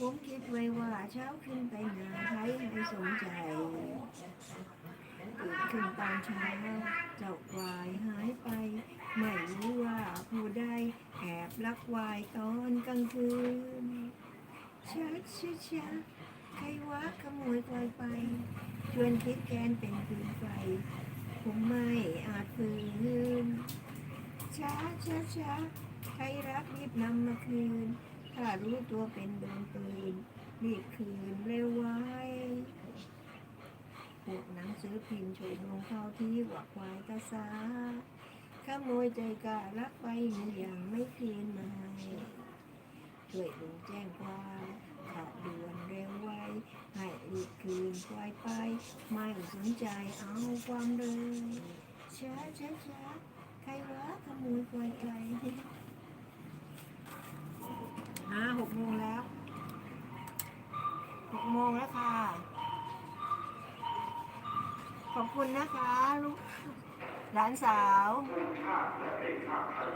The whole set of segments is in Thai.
ผมคิดไว้ว่าเช้าขึ้นไปหาใครให้สมใจตื่นขึ้นตอนเช้าเจ้าควายหายไป ไม่รู้ว่าผู้ใดแอบลักวายตอนกลางคืนช้าช้าช้าใครวะขโมยควายไป ชวนคิดแกนเป็นคืนไฟ ผมไม่อาจฝืนช้าช้าช้าใครรักรีบนำมาคืน ถ้ารู้ตัวเป็นโดนปืนรีบคืนเร็วไว้พวกหนังสือพิมพ์ช่วยลงเข้าที่ว่าควายกระซาขโมยใจกล้ารักไปอย่างไม่คืนมาช่วยลงแจ้งความข่าวด่วนเร็วไวให้รีบคืนควายไป ไม่สนใจเอาความเลยช้าช้าช้าใครวะขโมยควายไป กโมงแล้วหกโมงแล้วค่ะ ขอบคุณนะคะลูกหลานสาวชาติและเอกชาติไทย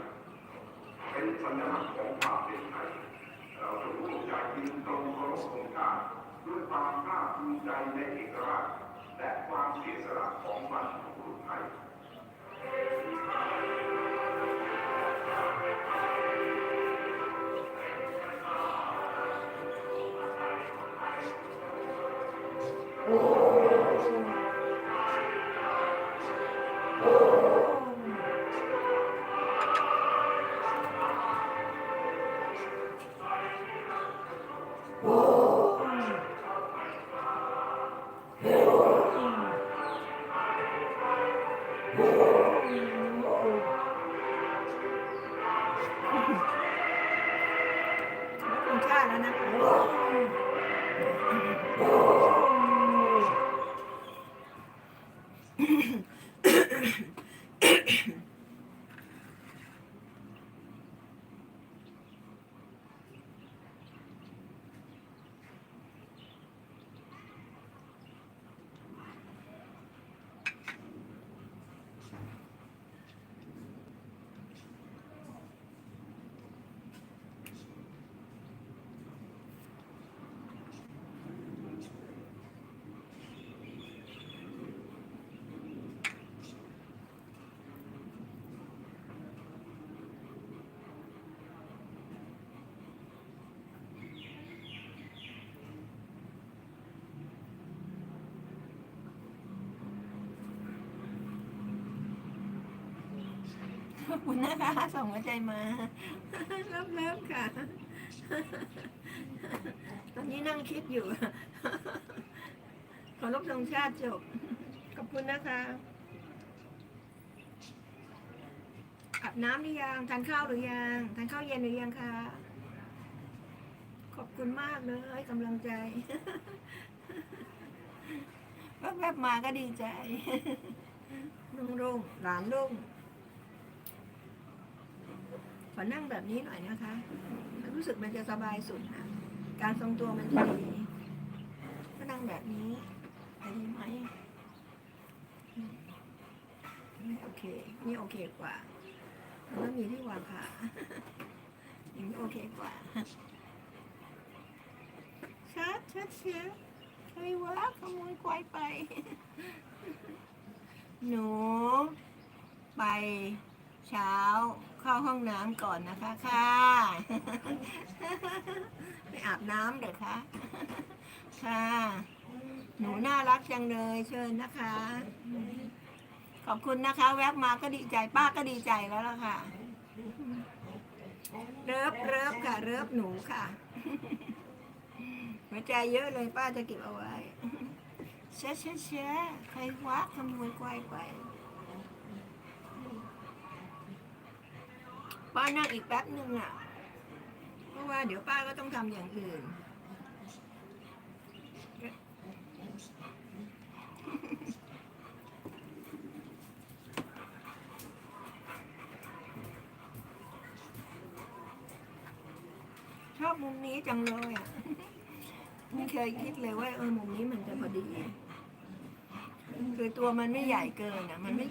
เป็นสัญลักษณ์ของความเป็นไทยเราจะร่วมใจยืนตรงเคารพธงชาติด้วยความภาคภูมิใจในเอกราชและความเสียสละของบรรพบุรุษไทย ขอบคุณชาติแล้วนะคะ ขอบคุณนะคะส่งหัวใจมารับเลิฟค่ะ ตอนนี้นั่งคิดอยู่ ขอรบธงชาติจบ ขอบคุณนะคะอาบน้ำหรือยังทานข้าวหรือยังทานข้าวเย็นหรือยังคะขอบคุณมากเลยกำลังใจแวบๆมาก็ดีใจลุงรุ่งหลานลุงข อนั่งแบบนี้หน่อยนะคะ รู้สึกมันจะสบายสุดนะการทรงตัวมันจะดีก็นั่งแบบนี้ดีไหมอืมนี่โอเค นี่โอเคกว่าแล้วมีที่วางขาอย่างนี้โอเคกว่าชัดชัดเชียวใครวะขโมยควายไป หนู ไป เช้า เข้าห้องน้ำก่อนนะคะค่ะ ไปอาบน้ำเดี๋ยวคะค่ะ หนูน่ารักจังเลยเชิญนะคะ ขอบคุณนะคะ แวบมาก็ดีใจป้าก็ดีใจแล้วล่ะค่ะ เริบเริบค่ะ เริบหนูค่ะหัวใจเยอะเลยป้าจะเก็บเอาไว้แช่แช่แช่ใครวะขโมยควายไป ป้านั่งอีกแป๊บหนึ่งอะ เพราะว่าเดี๋ยวป้าก็ต้องทำอย่างอื่น ชอบมุมนี้จังเลยอะ ไม่เคยคิดเลยว่าเออมุมนี้มันจะพอดี คือตัวมันไม่ใหญ่เกินอะ มันไม่